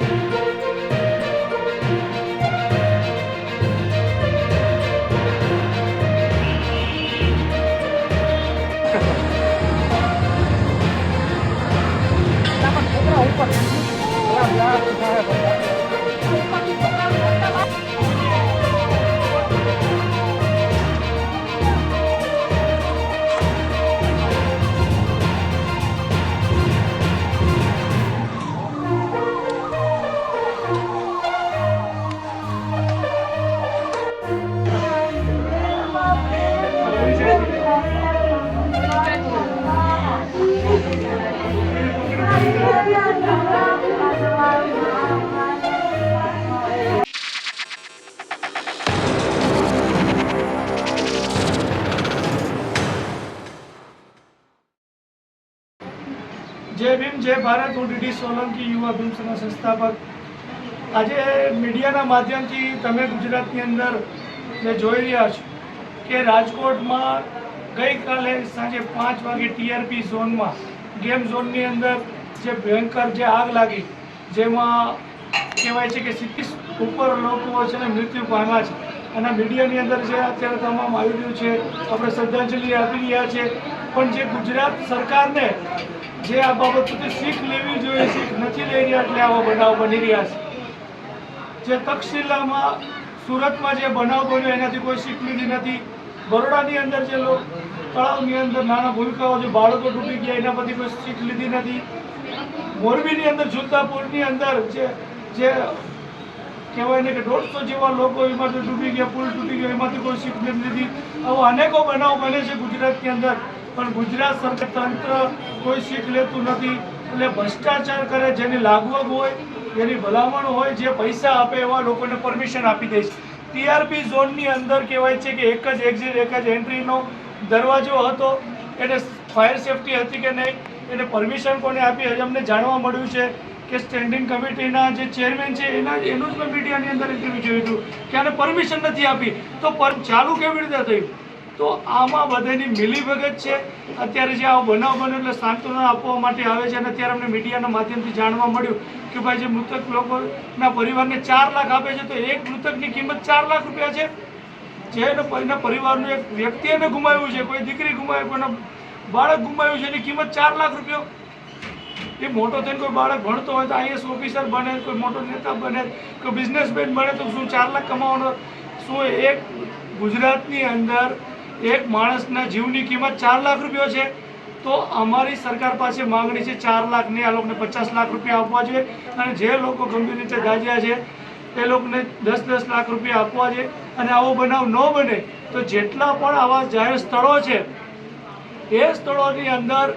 Música જય ભીમ, જય ભારત હું ડીડી સોલંકી, યુવા ભીમ સંસ્થાપક. આજે મીડિયાના માધ્યમથી તમે ગુજરાતની અંદર જે જોઈ રહ્યા છો કે રાજકોટમાં ગઈકાલે સાંજે પાંચ વાગે ટીઆરપી ઝોનમાં, ગેમ ઝોનની અંદર જે ભયંકર જે આગ લાગી, જેમાં કહેવાય છે કે સિત્તીસ ઉપર લોકો છે ને મૃત્યુ પામ્યા છે. અને મીડિયાની અંદર જે અત્યારે તમામ આવી રહ્યું છે, આપણે શ્રદ્ધાંજલિ આપી રહ્યા છે. પણ જે ગુજરાત સરકારને જે આ બાબત શીખ લેવી જોઈએ, શીખ નથી લઈ રહ્યા એટલે આવા બનાવ બની રહ્યા છે. જે તક્ષશિલામાં, સુરતમાં જે બનાવ બન્યો, એનાથી કોઈ શીખ લીધી નથી. બરોડાની અંદર જે તળાવની અંદર નાના ભૂલકાઓ, જે બાળકો ડૂબી ગયા, એના પરથી કોઈ શીખ લીધી નથી. મોરબીની અંદર, જુદ્ધાપુરની અંદર જે જે કહેવાય ને કે દોઢસો જેવા લોકો એમાંથી ડૂબી ગયા, પુલ તૂટી ગયો, એમાંથી કોઈ શીખ નથી. લીધી આવા અનેકો બનાવ બને છે ગુજરાતની અંદર. પણ ગુજરાત સરકાર તંત્ર કોઈ શીખ લેતું નથી એટલે ભ્રષ્ટાચાર કરે, જેની લાગવગ હોય જેની ભલામણ હોય, જે પૈસા આપે એવા લોકોને પરમિશન આપી દે છે. ટીઆરપી ઝોનની અંદર કહેવાય છે કે એક જ એક્ઝિટ એક જ એન્ટ્રીનો દરવાજો હતો. એને ફાયર સેફટી હતી કે નહીં, એને પરમિશન કોને આપી? હજી અમને જાણવા મળ્યું છે કે સ્ટેન્ડિંગ કમિટીના જે ચેરમેન છે, એના એનું જ મેં મીડિયાની અંદર ઇન્ટરવ્યૂ જોયું હતું કે આને પરમિશન નથી આપી. તો પર ચાલુ કેવી રીતે થયું તો આમાં બધાની મિલીભગત છે. અત્યારે જે આ બનાવ બન્યો એટલે સાંત્વના આપવા માટે આવે છે અને અત્યારે અમને મીડિયાના માધ્યમથી જાણવા મળ્યું કે ભાઈ જે મૃતક લોકોના પરિવારને ચાર લાખ આપે છે, તો એક મૃતકની કિંમત ચાર લાખ રૂપિયા છે. જે એના પરિવારનું એક વ્યક્તિ એને ગુમાવ્યું છે, કોઈ દીકરી ગુમાવી, કોઈના બાળક ગુમાવ્યું છે, એની કિંમત ચાર લાખ રૂપિયો. એ મોટો થઈને કોઈ બાળક ભણતો હોય તો આઈએસ ઓફિસર બને, કોઈ મોટો નેતા બને, કોઈ બિઝનેસમેન બને તો શું ચાર લાખ કમાવાનો? શું એક ગુજરાતની અંદર એક માણસના જીવની કિંમત ચાર લાખ રૂપિયો છે. તો અમારી સરકાર પાસે માંગણી છે ચાર લાખ ને આ લોકોને પચાસ લાખ રૂપિયા આપવા જોઈએ. અને જે લોકો ગંભીર રીતે ગાજ્યા છે, એ લોકોને દસ દસ લાખ રૂપિયા આપવા જોઈએ. અને આવો બનાવ ન બને તો જેટલા પણ આવા જાહેર સ્થળો છે, એ સ્થળોની અંદર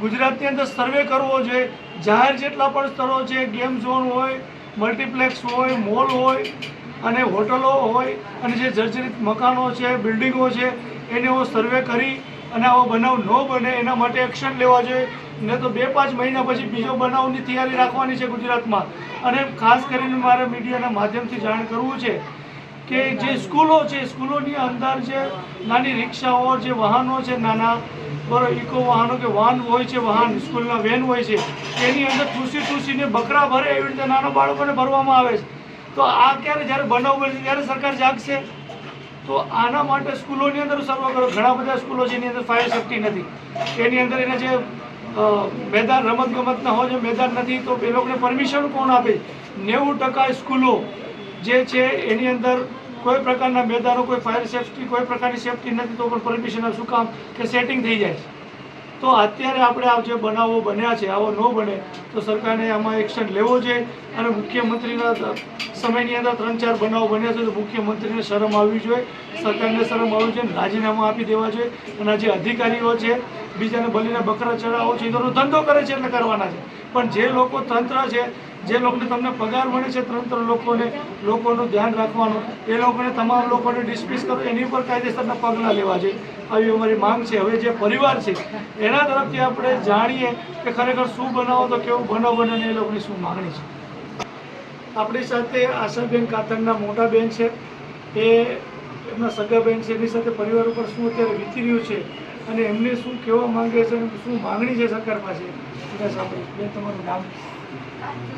ગુજરાતની અંદર સર્વે કરવો જોઈએ. જાહેર જેટલા પણ સ્થળો છે, ગેમ ઝોન હોય, મલ્ટીપ્લેક્સ હોય, મોલ હોય અને હોટલો હોય અને જે જર્જરિત મકાનો છે, બિલ્ડિંગો છે, એને એનો સર્વે કરી અને આવો બનાવ ન બને એના માટે એક્શન લેવા જોઈએ. ને તો બે પાંચ મહિના પછી બીજો બનાવની તૈયારી રાખવાની છે ગુજરાતમાં. અને ખાસ કરીને મારે મીડિયાના માધ્યમથી જાણ કરવું છે કે જે સ્કૂલો છે, સ્કૂલોની અંદર જે નાની રિક્ષાઓ, જે વાહનો છે નાના બરો ઇકો વાહનો કે વાહન હોય છે, વાહન, સ્કૂલના વેન હોય છે, એની અંદર ટૂસી ટૂસીને બકરા ભરે એવી રીતે નાના બાળકોને ભરવામાં આવે છે. તો આ ક્યારે જ્યારે બનાવ બને છે, ત્યારે સરકાર જાગશે. તો આના માટે સ્કૂલોની અંદર સર્વ કરો. ઘણા બધા સ્કૂલો જેની અંદર ફાયર સેફ્ટી નથી. એની અંદર એના જે મેદાન રમત ગમતના હોય મેદાન નથી, તો એ લોકોને પરમિશન કોણ આપે? નેવું ટકા સ્કૂલો જે છે, એની અંદર કોઈ પ્રકારના મેદાનો, કોઈ ફાયર સેફ્ટી કોઈ પ્રકારની સેફ્ટી નથી, તો પણ પરમિશન શું કામ? કે સેટિંગ થઈ જાય છે. તો અત્યારે આપણે આ જે બનાવો બન્યા છે, આવો ન બને, તો સરકારને આમાં એક્શન લેવો જોઈએ અને મુખ્યમંત્રીના સમયની અંદર ત્રણ ચાર બનાવો બન્યા છે, તો મુખ્યમંત્રીને શરમ આવવી જોઈએ, સરકારને શરમ આવવી જોઈએ રાજીનામું આપી દેવા જોઈએ. અને જે અધિકારીઓ છે, બીજાને બલીને બકરા ચડાવો છે એનો ધંધો કરે છે, એટલે કરવાના છે. પણ જે લોકો તંત્ર છે જે લોકોને તમને પગાર મળે છે ત્રણ ત્રણ લોકોને, લોકોનું ધ્યાન રાખવાનું, એ લોકોને તમામ લોકોને ડિસ્મિસ કરો, એની ઉપર કાયદેસરના પગલાં લેવા જોઈએ. આવી અમારી માંગ છે. હવે જે પરિવાર છે, એના તરફથી આપણે જાણીએ કે ખરેખર શું બનાવો તો કેવું બનાવ બને એ લોકોની શું માગણી છે. આપણી સાથે આશાબેન કાતરના મોટા બેન છે. એ એમના સગા બેન છે. એની સાથે પરિવાર ઉપર શું અત્યારે વીતી રહ્યું છે અને એમને શું કહેવા માંગે છે શું માંગણી છે સરકાર પાસે એને સાંભળીએ બેન, તમારું નામ?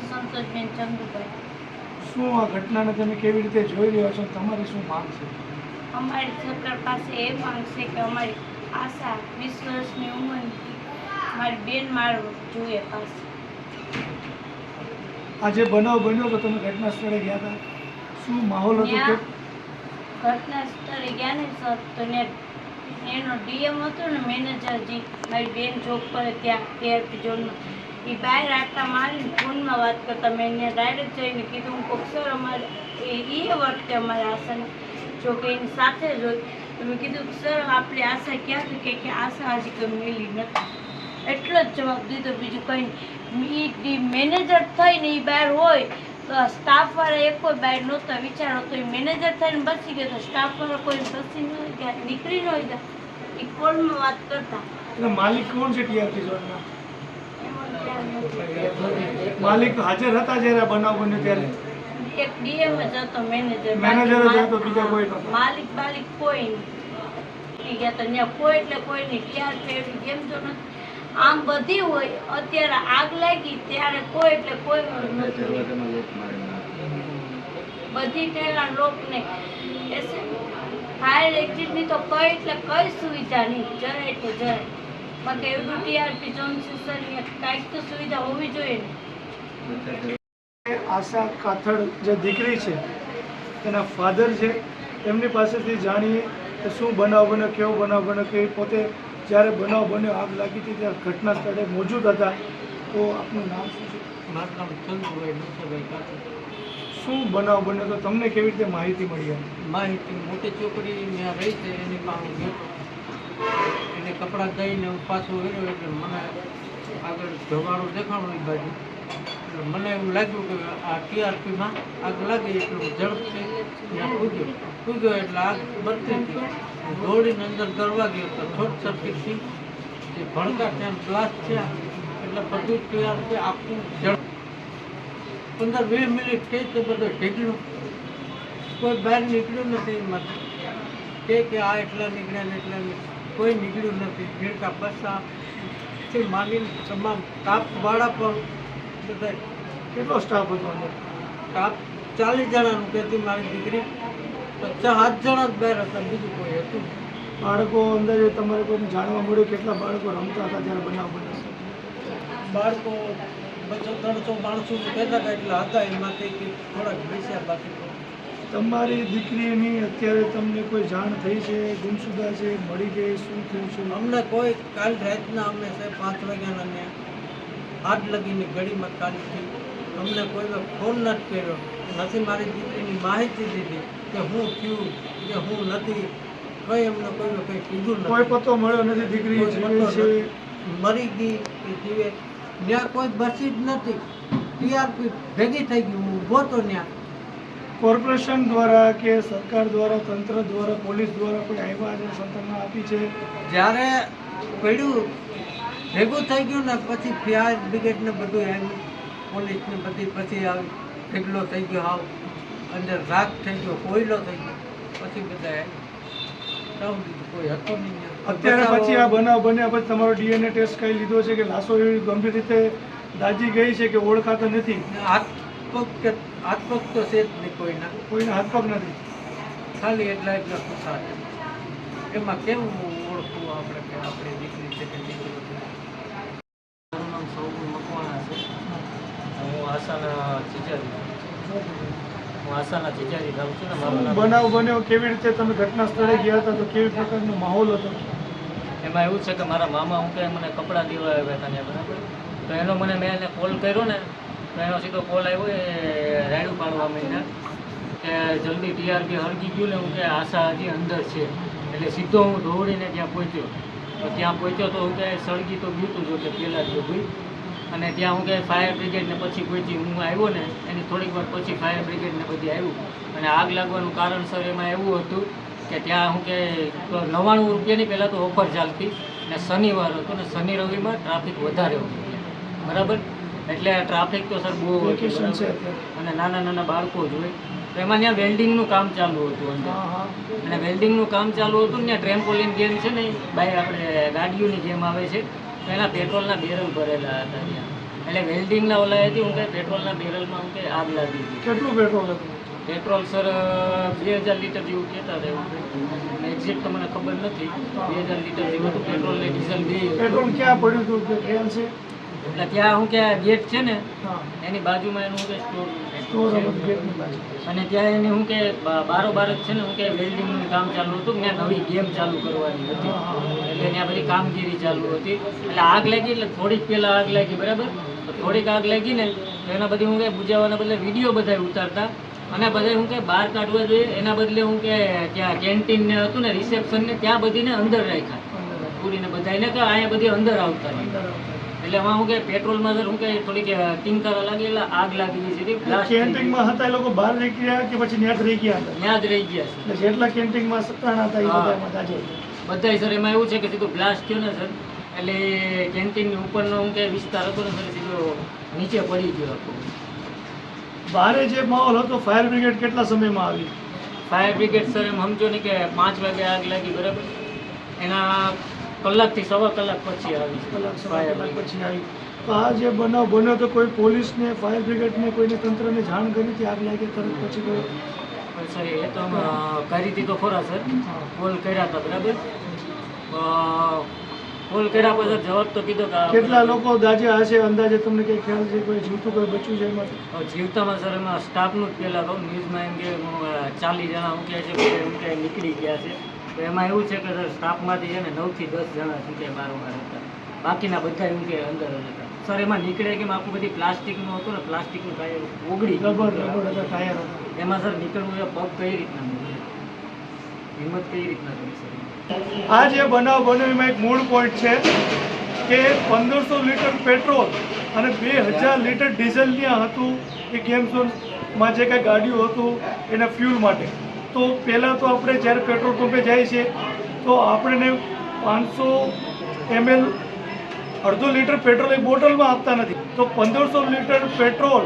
સંતોષબેન ચંદુભાઈ શું આ ઘટનાને તમે કેવી રીતે જોઈ રહ્યા છો? તમારી શું માંગ છે? અમારી સરકાર પાસે એ માંગ છે કે અમારી આશા વીસ વર્ષની ઉંમરની મારી બેન મારું જોઈએ પાસે આ જે બનાવ બન્યો તો તમે ઘટના સ્થળે ગયા હતા? શું માહોલ હતો કે ઘટના સ્થળે ગયા ને સર તો ને એનો ડીએમ હતો ને મેનેજરજી મારી બેન જોબ કરે ત્યાં ટીઆરપી ઝોનમાં એ બહાર આટલા મારીને ફોનમાં વાત કરતા મેં એને ડાયરેક્ટ જઈને કીધું, હું કોક સર અમારે એ વખતે અમારે આશાને. જો એની સાથે જ હોય. મેં કીધું સર આપણી આશા ક્યાં કે કે આશા હજી કંઈ મેલી નથી. એટલો જ જવાબ દીધો. બીજું કંઈ મેનેજર થઈને એ બહાર હોય, તો સ્ટાફ વાળા એક કોઈ બહાર નહોતા વિચારો, તો એ મેનેજર થઈને બચી ગયો. તો સ્ટાફ વાળા કોઈ બચી ન ગયા નીકળી ન હોય એ કોલમાં વાત કરતા. માલિક કોણ છે ટીઆરપી ઝોનના. માલિક હાજર હતા જ્યારે બનાવ બન્યો ત્યારે. એક ડીએમ જ હતો મેનેજર મેનેજર જ હતો, બીજા કોઈ નહોતા. માલિક બાલિક કોઈ નહીં ગયા તો ત્યાં કોઈ એટલે કોઈ નહીં. ટીઆરપી એવી ગેમ તો આમ બધી હોય અત્યારે આગ લાગી ત્યારે કોઈ એટલે કોઈ નથી બધી ટેલા લોકને ફાયર એક્ઝિટની તો કઈ એટલે કઈ સુવિધા નહીં. જરાય એટલે જરાય. બાકી ટીઆરપી ઝોન સિસ્ટમની કાંઈક તો સુવિધા હોવી જોઈએ. આશા કાથડ જે દીકરી છે તેના ફાધર છે એમની પાસેથી જાણીએ કે શું બનાવ બન્યો કેવો બનાવ બન્યો કે પોતે જ્યારે બનાવ બન્યો આગ લાગી હતી ત્યારે ઘટના સ્થળે મોજૂદ હતા. તો આપનું નામ શું છે? મારું નામ ચંદુભાઈ મુસાભાઈ કાકા શું બનાવ બન્યો? તો તમને કેવી રીતે માહિતી મળી માહિતી મોટી છોકરી રહી છે એની પાસે હું કપડા દઈને હું પાછો હેર્યો એટલે મને આગળ ધોવાળું દેખાણું એ બાજુ. એટલે મને એવું લાગ્યું કે આ ટીઆરપીમાં આગ લાગી એટલે હું ઝડપથી ત્યાં કૂદ્યો કૂદ્યો એટલે આગ બનતી હતી. દોડીને અંદર કરવા ગયો તો શોર્ટ સર્કિટથી જે ભડકા ત્યાં બ્લાસ્ટ થયા. એટલે બધું ટીઆરપી આખું ઝડપ. પંદર વીસ મિનિટ થઈ તો બધું ઢીકણું. કોઈ બહાર નીકળ્યું નથી એમાંથી. કે કે આ એટલા નીકળ્યા ને એટલા નીકળ્યા. કોઈ નીકળ્યું નથી. ભીડકા બસા થી માંડીને તમામ કાપવાળા પણ બધા કેટલો સ્ટાફ હતો કાપ ચાલીસ જણાનું કહેતી મારી દીકરી. પચાસ સાત જણા જ બહાર હતા બીજું કોઈ હતું બાળકો અંદર તમારે કોઈ જાણવા મળ્યું કેટલા બાળકો રમતા હતા જ્યારે બનાવ બને બાળકો બસો ત્રણસો માણસો કહેતા હતા એટલા હતા એમાંથી કે થોડાક બેસ્યા બાકી તમારી દીકરીની અત્યારે તમને કોઈ જાણ થઈ છે ગુમસુદા છે મળી ગઈ શું થયું છે? અમને કોઈ કાલ રાતના અમે સાહેબ પાંચ વાગ્યાના ને આઠ લગીની કાઢી કાલથી અમને કોઈ ફોન નથી કર્યો. નથી મારી દીકરીની માહિતી દીધી કે હું થયું કે હું નથી. કંઈ અમને કોઈ કંઈ કીધું કોઈ પત્તો મળ્યો નથી દીકરી છે? મરી ગઈ કે જીવે. ત્યાં કોઈ બસી જ નથી. ટીઆરપી ભેગી થઈ ગઈ. હું ઊભો તો ત્યાં કોર્પોરેશન દ્વારા કે સરકાર દ્વારા તંત્ર દ્વારા પોલીસ દ્વારા કોઈ આવ્યા છે સંતના આપી છે? જ્યારે પડ્યું ભેગું થઈ ગયું ને પછી ફાયર બ્રિગેડને બધું એમ પોલીસને બધી પછી આવી ઢગલો થઈ ગયો હાવ અંદર રાગ થઈ ગયો કોયલો થઈ ગયો પછી બધા કોઈ હતો નહીં. અત્યારે પછી આ બનાવ બન્યા પછી તમારો ડીએનએ ટેસ્ટ કઈ લીધો છે કે લાશો એવી ગંભીર રીતે દાજી ગઈ છે કે ઓળખાતો નથી? હાથ પગ કે હાથ પગ તો છે જ નહીં કોઈના. કોઈના હાથ પગ નથી. ખાલી એટલા એટલા ખુશા છે એમાં કેવું ઓળખવું આપણે કે આપણી દીકરી છે કે દીકરો છે? મારું નામ સૌગુણ મકવાણા છે. હું આશાના ચિચારી હું આશાના ચિચારી ગામ છું ને મારું બનાવ બન્યો? કેવી રીતે તમે ઘટના સ્થળે ગયા હતા તો કેવી પ્રકારનો માહોલ હતો? એમાં એવું છે કે મારા મામા હું કે મને કપડાં દેવા આવ્યા હતા બરાબર? તો એનો મને મેં એને કોલ કર્યો ને તો એનો સીધો કોલ આવ્યો એ રાયડું પાડવા માંડ્યા કે જલ્દી ટીઆરપી હળગી ગયું ને હું કે આશા હજી અંદર છે. એટલે સીધો હું દોડીને ત્યાં પહોંચ્યો. તો ત્યાં પહોંચ્યો તો હું કે સળગી તો ગયું હતું જો કે પહેલાં જ બધું અને ત્યાં હું કે ફાયર બ્રિગેડને પછી પહોંચી હું આવ્યો ને એની થોડીક વાર પછી ફાયર બ્રિગેડને બધી આવ્યું. અને આગ લાગવાનું કારણસર એમાં એવું હતું કે ત્યાં હું કે નવ્વાણું રૂપિયાની પહેલાં તો ઓફર ચાલતી. ને શનિવાર હતો ને શનિ રવિમાં ટ્રાફિક વધારે હતું. બરાબર? એટલે ટ્રાફિક તો સર બહુ અને નાના નાના બાળકો જ હોય તો એમાં ત્યાં વેલ્ડિંગનું કામ ચાલુ હતું અંદર. અને વેલ્ડિંગનું કામ ચાલુ હતું ને ટ્રેમ્પોલિન ગેમ છે ને બાય આપણે ગાડીઓની ગેમ આવે છે તો એના પેટ્રોલના બેરલ ભરેલા હતા ત્યાં. એટલે વેલ્ડિંગના ઓલા હતી હું કે પેટ્રોલના બેરલમાં હું કંઈ આગ લાગી હતી કેટલું પેટ્રોલ હતું? પેટ્રોલ સર બે હજાર લીટર જેવું કહેતા હતા એક્ઝેક્ટ તો મને ખબર નથી. બે હજાર લીટર જેવું હતું પેટ્રોલ ને ડીઝલ બે પેટ્રોલ ક્યાં પડ્યું હતું? ખ્યાલ છે? એટલે ત્યાં હું કે ગેટ છે ને એની બાજુમાં એનું કે સ્ટોર અને ત્યાં એની હું કે બારો બારોબાર જ છે ને હું કે વેલ્ડિંગનું કામ ચાલુ હતું મેં નવી ગેમ ચાલુ કરવાની હતી. એટલે ત્યાં બધી કામગીરી ચાલુ હતી. એટલે આગ લાગી એટલે થોડીક પહેલાં આગ લાગી બરાબર? થોડીક આગ લાગી ને તો એના બધી હું કે બુજાવવાના બદલે વીડિયો બધા ઉતારતા. અને બધા હું કે બહાર કાઢવા જોઈએ એના બદલે હું કે ત્યાં કેન્ટીન ને હતું ને રિસેપ્શન ને ત્યાં બધીને અંદર રાખ્યા. પૂરીને બધાને કે અહીંયા બધી અંદર આવતા રહે અંદર આવતા. એટલે એમાં હું કે પેટ્રોલમાં હું કે થોડીક ટિંકર લાગી એટલે આગ લાગી ગઈ છે. થઈ હતા એ લોકો બહાર રહી ગયા કે પછી ન્યાજ રહી ગયા હતા? ત્યાં જ રહી ગયા છે. એટલે જેટલા કેન્ટિંગમાં સત્તાણા હતા એ હા. બધા એમાં આજે બધાય સર એમાં એવું છે કે સીધું બ્લાસ્ટ થયો ને સર એટલે કેન્ટીનની ઉપરનો હું કે વિસ્તાર હતો ને સર સીધો નીચે પડી ગયો હતો. બારે જે માહોલ હતો ફાયર બ્રિગેડ કેટલા સમયમાં આવી ફાયર બ્રિગેડ સર એમ સમજો ને કે પાંચ વાગે આગ લાગી બરાબર. એના કલાકથી સવા કલાક પછી આવી કલાક સવા કલાક પછી આવી. તો આ જે બનાવ બન્યો તો કોઈ પોલીસને ફાયર બ્રિગેડને કોઈને તંત્રને જાણ કરી હતી આગ લાગે તરત પછી કોઈ સર એ તો કરી હતી તો ખોરા સર. કોલ કર્યા હતા બરાબર? કોલ કર્યા પછી જવાબ તો કીધો કે કેટલા લોકો દાજ્યા હશે અંદાજે તમને કઈ ખ્યાલ છે કોઈ જીવતું કોઈ બચ્યું છે એમાં? જીવતામાં સર એમાં સ્ટાફનું જ પહેલાં કહું ન્યૂઝમાં એમ કે ચાલીસ જણા કહે છે કે એમ કે નીકળી ગયા છે. તો એમાં એવું છે કે સર સ્ટાફમાંથી છે ને નવથી દસ જણા શું કે બારોબાર હતા. બાકીના બધા એમ કે અંદર જ હતા. સર એમાં નીકળે કેમ? આખું બધી પ્લાસ્ટિકનું હતું ને પ્લાસ્ટિકનું ટાયર ઓગળી ટાયર એમાં સર નીકળવું એ પગ કઈ રીતના? હિંમત કઈ રીતના કરી સર આ જે બનાવ બન્યો એમાં એક મૂળ પોઈન્ટ છે કે પંદરસો લીટર પેટ્રોલ અને બે હજાર લીટર ડીઝલ ત્યાં હતું એ ગેમ ઝોનમાં જે કાંઈ ગાડીઓ હતું એના ફ્યુલ માટે. તો પહેલાં તો આપણે જ્યારે પેટ્રોલ પંપે જાય છે, તો આપણને પાંચસો એમએલ અડધો લીટર પેટ્રોલ એ બોટલમાં આપતા નથી. તો પંદરસો લીટર પેટ્રોલ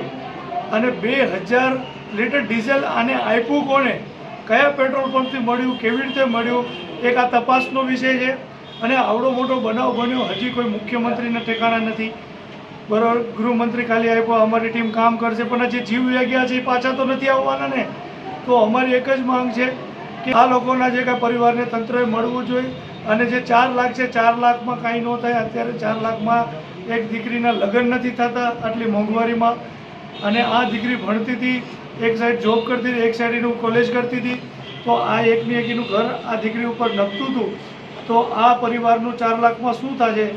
અને બે હજાર લીટર ડીઝલ આને આપ્યું કોણે? કયા પેટ્રોલ પંપથી મળ્યું? કેવી રીતે મળ્યું? એક આ તપાસનો વિષય છે. અને આવડો મોટો બનાવ બન્યો. હજી કોઈ મુખ્યમંત્રીના ઠેકાણા નથી. બરાબર, ગૃહમંત્રી ખાલી આપ્યો, અમારી ટીમ કામ કરશે, પણ જે જીવ ગયા છે, એ પાછા તો નથી આવવાના ને? તો અમારી એક જ માંગ છે કે આ લોકોના જે કાંઈ પરિવારને તંત્રએ મળવું જોઈએ અને જે ચાર લાખ છે, ચાર લાખમાં કાંઈ ન થાય, અત્યારે ચાર લાખમાં એક દીકરીના લગ્ન નથી થતા આટલી મોંઘવારીમાં. અને આ દીકરી ભણતી હતી એક સાઈડ જોબ કરતી હતી, એક સાઈડ એનું કોલેજ કરતી હતી. તો આ એકની એક ઘર આ દીકરી ઉપર નપતું હતું. તો આ પરિવારનું ચાર લાખમાં શું થશે?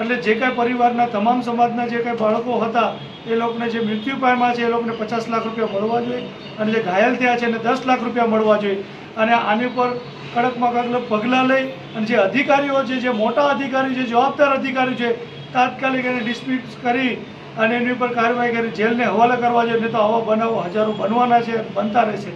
એટલે જે કાંઈ પરિવારના તમામ સમાજના જે કાંઈ બાળકો હતા, એ લોકોને જે મૃત્યુ પામ્યા છે, એ લોકોને પચાસ લાખ રૂપિયા મળવા જોઈએ અને જે ઘાયલ થયા છે, એને દસ લાખ રૂપિયા મળવા જોઈએ. અને આની ઉપર કડકમાં કડક પગલાં લઈ અને જે અધિકારીઓ છે, જે મોટા અધિકારી છે, જવાબદાર અધિકારી છે, તાત્કાલિક એને ડિસ્પ્યુટ કરી અને એની ઉપર કાર્યવાહી કરી, જેલને હવાલે કરવા જોઈએ, નહીં તો આવા બનાવો હજારો બનવાના છે બનતા રહેશે.